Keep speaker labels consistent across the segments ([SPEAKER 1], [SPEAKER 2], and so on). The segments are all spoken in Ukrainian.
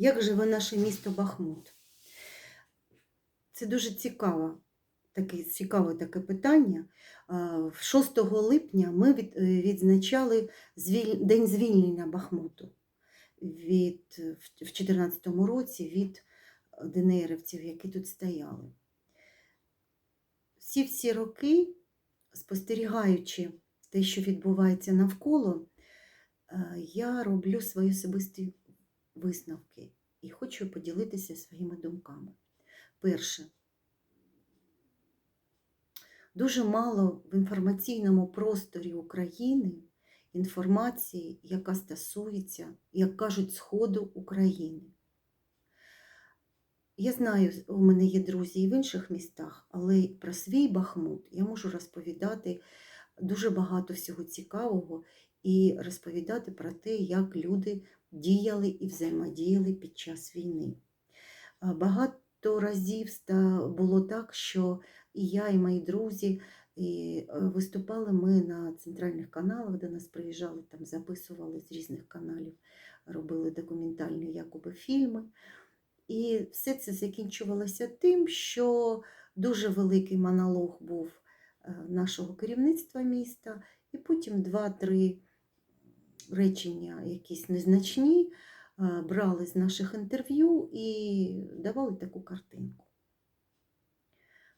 [SPEAKER 1] Як живе наше місто Бахмут? Це дуже цікаво, таке, цікаве таке питання. 6 липня ми е, відзначали День звільнення Бахмуту від, в 2014 році від ДНРівців, які тут стояли. Всі всі роки, спостерігаючи те, що відбувається навколо, е, я роблю свої особисті висновки і хочу поділитися своїми думками. Перше, дуже мало в інформаційному просторі України інформації, яка стосується, як кажуть, Сходу України. Я знаю, у мене є друзі і в інших містах, але про свій Бахмут я можу розповідати дуже багато всього цікавого і розповідати про те, як люди діяли і взаємодіяли під час війни. Багато разів було так, що і я, і мої друзі і е, виступали ми на центральних каналах, де нас приїжджали, там записували з різних каналів, робили документальні якоби фільми. І все це закінчувалося тим, що дуже великий монолог був е, нашого керівництва міста, і потім два-три речення, якісь незначні, брали з наших інтерв'ю і давали таку картинку.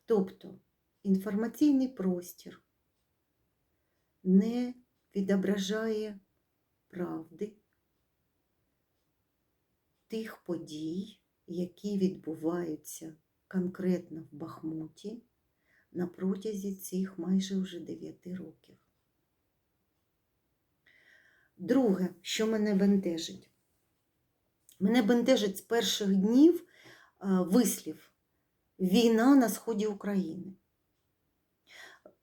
[SPEAKER 1] Тобто інформаційний простір не відображає правди тих подій, які відбуваються конкретно в Бахмуті на протязі цих майже вже 9 років. Друге, що мене бентежить? Мене бентежить з перших днів е, вислів Війна на сході України.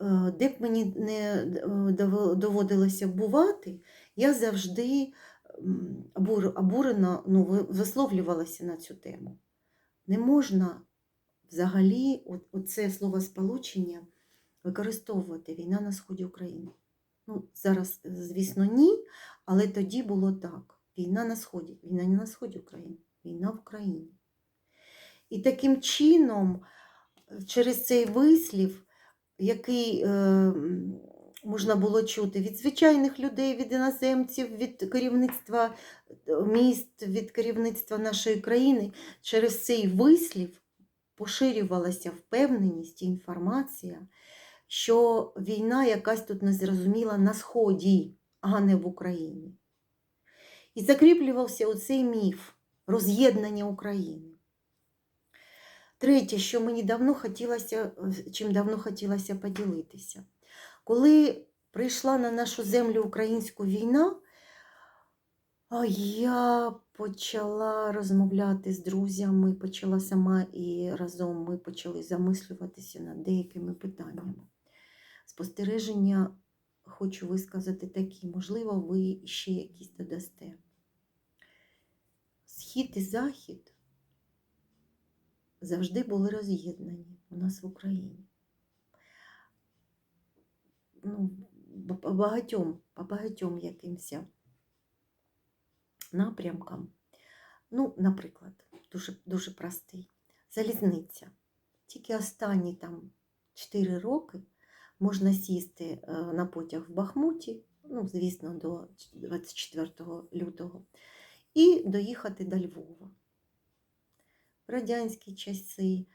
[SPEAKER 1] Е, Де б мені не е, доводилося бувати, я завжди обурено ну, висловлювалася на цю тему. Не можна взагалі от, оце словосполучення використовувати війна на сході України. Ну, зараз, звісно, ні, але тоді було так. Війна на сході, війна не на сході України, війна в Україні. І таким чином, е, через цей вислів, який е, можна було чути від звичайних людей, від іноземців, від керівництва е, міст, від керівництва нашої країни, через цей вислів поширювалася впевненість і інформація, що війна якась тут незрозуміла на Сході, а не в Україні. І закріплювався оцей міф роз'єднання України. Третє, що мені давно хотілося, чим давно хотілося поділитися. Коли прийшла на нашу землю українська війна, я почала розмовляти з друзями, почала сама і разом ми почали замислюватися над деякими питаннями. Спостереження хочу висказати такі, можливо, ви ще якісь додасте. Схід і захід завжди були роз'єднані у нас в Україні. Ну, по багатьом, по багатьом якимось напрямкам. Ну, наприклад, дуже, дуже простий. Залізниця. Тільки останні там 4 роки можна сісти е, на потяг в Бахмуті, ну, звісно, до 24 лютого, і доїхати до Львова. В радянські часи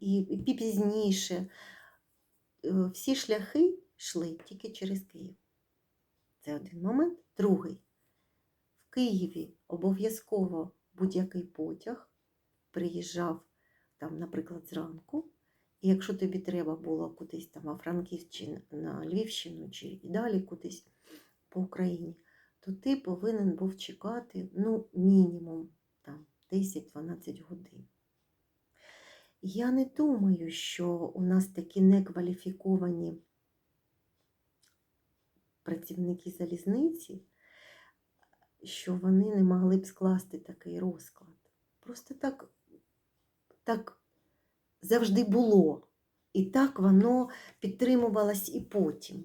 [SPEAKER 1] і, пізніше всі шляхи йшли тільки через Київ. Це один момент. Другий. В Києві обов'язково будь-який потяг приїжджав там, наприклад, зранку. І якщо тобі треба було кудись там на Франківськ чи на Львівщину, чи і далі кудись по Україні, то ти повинен був чекати ну, мінімум там, 10-12 годин. Я не думаю, що у нас такі некваліфіковані працівники залізниці, що вони не могли б скласти такий розклад. Просто так, так завжди було. І так воно підтримувалось і потім.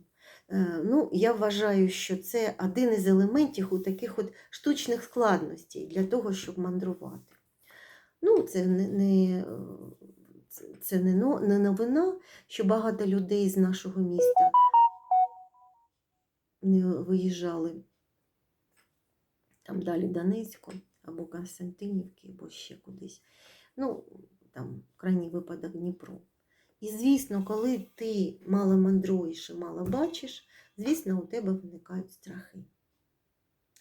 [SPEAKER 1] Е, Ну, я вважаю, що це один із елементів у таких от штучних складностей для того, щоб мандрувати. Ну, це не, не, це не, не новина, що багато людей з нашого міста не виїжджали там далі Донецьку або Константинівки, або ще кудись. Ну, там крайній випадок Дніпро. І звісно, коли ти мало мандруєш і мало бачиш, звісно, у тебе виникають страхи.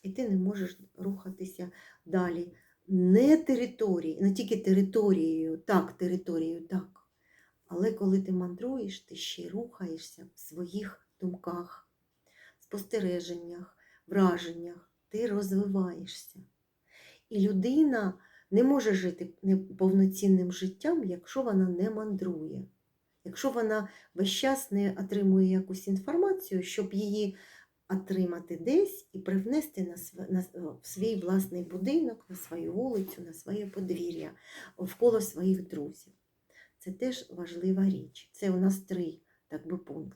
[SPEAKER 1] І ти не можеш рухатися далі. Не території, не тільки територією, так, територією, так. Але коли ти мандруєш, ти ще рухаєшся в своїх думках, спостереженнях, враженнях, ти розвиваєшся. І людина не може жити повноцінним життям, якщо вона не мандрує. Якщо вона весь час не отримує якусь інформацію, щоб її отримати десь і привнести на, на, в свій власний будинок, на свою вулицю, на своє подвір'я, вколо своїх друзів. Це теж важлива річ. Це у нас три так би, пункти.